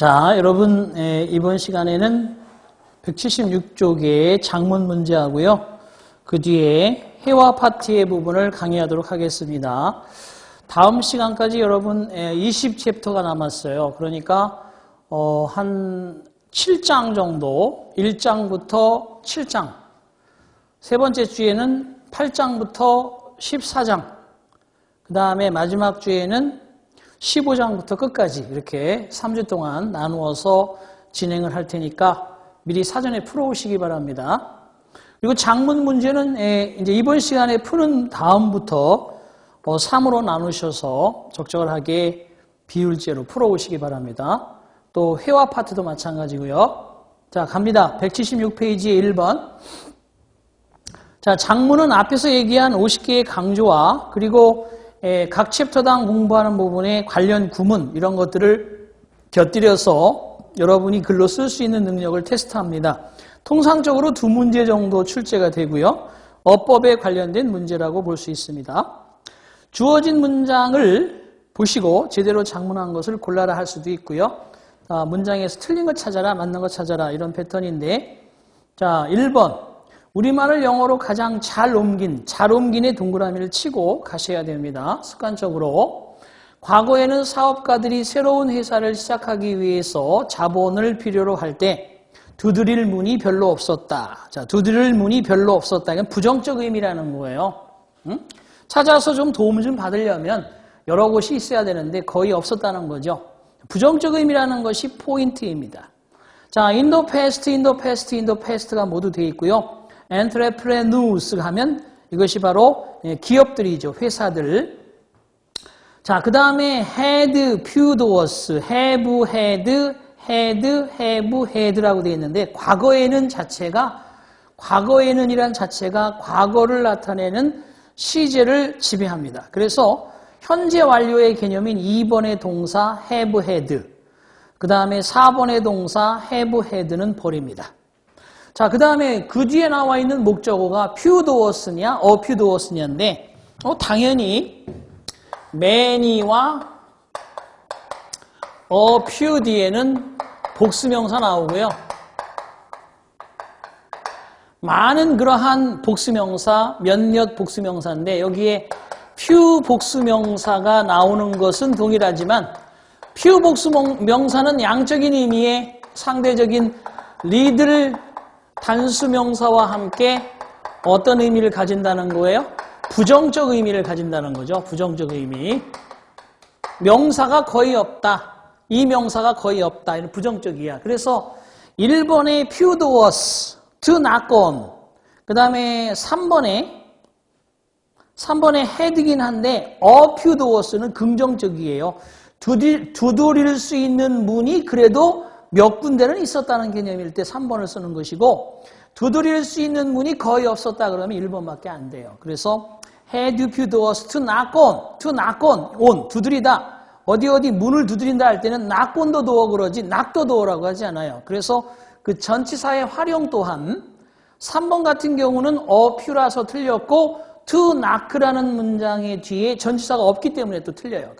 자, 여러분 에, 이번 시간에는 176쪽의 장문 문제하고요. 그 뒤에 해와 파티의 부분을 강의하도록 하겠습니다. 다음 시간까지 여러분 20챕터가 남았어요. 그러니까 어, 한 7장 정도, 1장부터 7장. 세 번째 주에는 8장부터 14장. 그 다음에 마지막 주에는 15장부터 끝까지 이렇게 3주 동안 나누어서 진행을 할 테니까 미리 사전에 풀어오시기 바랍니다. 그리고 장문 문제는 이제 이번 시간에 푸는 다음부터 3으로 뭐 나누셔서 적절하게 비율제로 풀어오시기 바랍니다. 또 회화 파트도 마찬가지고요. 자, 갑니다. 176페이지에 1번. 자, 장문은 앞에서 얘기한 50개의 강조와 그리고 각 챕터당 공부하는 부분에 관련 구문 이런 것들을 곁들여서 여러분이 글로 쓸 수 있는 능력을 테스트합니다. 통상적으로 두 문제 정도 출제가 되고요. 어법에 관련된 문제라고 볼 수 있습니다. 주어진 문장을 보시고 제대로 장문한 것을 골라라 할 수도 있고요. 아, 문장에서 틀린 것 찾아라, 맞는 것 찾아라 이런 패턴인데 자, 1번 우리말을 영어로 가장 잘 옮긴, 잘 옮긴의 동그라미를 치고 가셔야 됩니다. 습관적으로. 과거에는 사업가들이 새로운 회사를 시작하기 위해서 자본을 필요로 할 때 두드릴 문이 별로 없었다. 자, 두드릴 문이 별로 없었다. 이건 부정적 의미라는 거예요. 응? 찾아서 좀 도움을 좀 받으려면 여러 곳이 있어야 되는데 거의 없었다는 거죠. 부정적 의미라는 것이 포인트입니다. 자, 인도 패스트, 인도 패스트, 인도 패스트가 모두 되어 있고요. Entrepreneurs 하면 이것이 바로 예, 기업들이죠. 회사들. 자, 그 다음에 feud was, have, had, had, have, had라고 되어 있는데 과거에는 자체가 과거에는 이란 자체가 과거를 나타내는 시제를 지배합니다. 그래서 현재 완료의 개념인 2번의 동사 have had, 그 다음에 4번의 동사 have had는 버립니다. 자, 그 다음에 그 뒤에 나와 있는 목적어가 퓨도어스냐, 어퓨도어스냐인데, 어, 당연히 매니와 어퓨 뒤에는 복수명사 나오고요. 많은 그러한 복수명사, 몇몇 복수명사인데 여기에 퓨 복수명사가 나오는 것은 동일하지만 퓨 복수명사는 양적인 의미의 상대적인 리드를 단수명사와 함께 어떤 의미를 가진다는 거예요? 부정적 의미를 가진다는 거죠. 부정적 의미. 명사가 거의 없다. 이 명사가 거의 없다. 이런 부정적이야. 그래서 1번에 feud was, to knock on. 그 다음에 3번에 3번에 head이긴 한데 a feud was는 긍정적이에요. 두드릴 수 있는 문이 그래도 몇 군데는 있었다는 개념일 때 3번을 쓰는 것이고 두드릴 수 있는 문이 거의 없었다 그러면 1번밖에 안 돼요. 그래서 had you doors to knock on, to knock on, on, 두드리다. 어디 어디 문을 두드린다 할 때는 on도 도어 그러지 knock도 도어라고 하지 않아요. 그래서 그 전치사의 활용 또한 3번 같은 경우는 어퓨라서 틀렸고 to knock라는 문장의 뒤에 전치사가 없기 때문에 또 틀려요.